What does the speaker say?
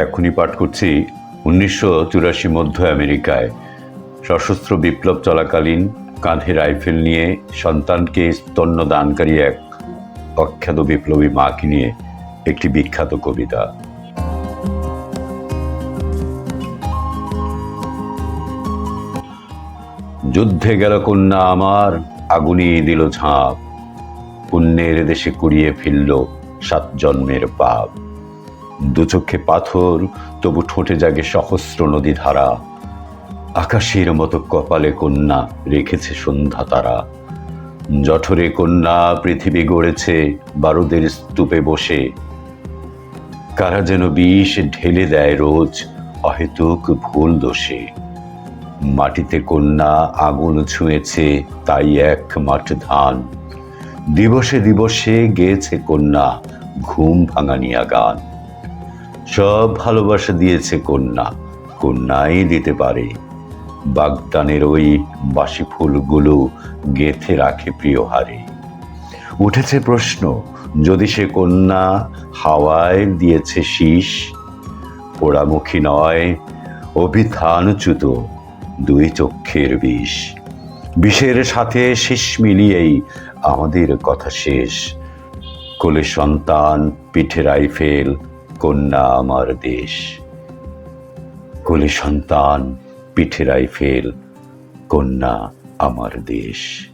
এখনই পাঠ করছি। উনিশশো চুরাশি মধ্য আমেরিকায় সশস্ত্র বিপ্লব চলাকালীন কাঁধে রাইফেল নিয়ে সন্তানকে স্তন্যদানকারী এক অখ্যাত বিপ্লবী মাকে নিয়ে একটি বিখ্যাত কবিতা। যুদ্ধে গেল কন্যা আমার, আগুনে দিল ঝাঁপ। পুণ্যের দেশে কুড়িয়ে ফেলল সাত জন্মের পাপ। দু চোখে পাথর, তবু ঠোঁটে জাগে সহস্র নদী ধারা। আকাশের মতো কপালে কন্যা রেখেছে সন্ধ্যা তারা। জঠরে কন্যা পৃথিবী গড়েছে, বারুদের স্তূপে বসে। কারা যেন বিষ ঢেলে দেয় রোজ, অহেতুক ভুল দোষে। মাটিতে কন্যা আগুন ছুঁয়েছে, তাই এক মাঠ ধান। দিবসে দিবসে গেয়েছে কন্যা ঘুম ভাঙানিয়া গান। সব ভালোবাসা দিয়েছে কন্যা। কন্যাই দিতে পারে। বাগদানের ওই বাসি ফুলগুলো গেথে রাখে প্রিয় হারে উঠেছে প্রশ্ন, যদি সে কন্যা হাওয়ায় দিয়েছে শীষ? পোড়ামুখী নয়, অভিধানচ্যুত দুই চক্ষের বিষ। বিষের সাথে শেষ মিলিয়েই আমাদের কথা শেষ। কোলে সন্তান, পিঠে রাইফেল কন্যা আমার দেশ। কোলে সন্তান পিঠে রাইফেল কন্যা আমার দেশ।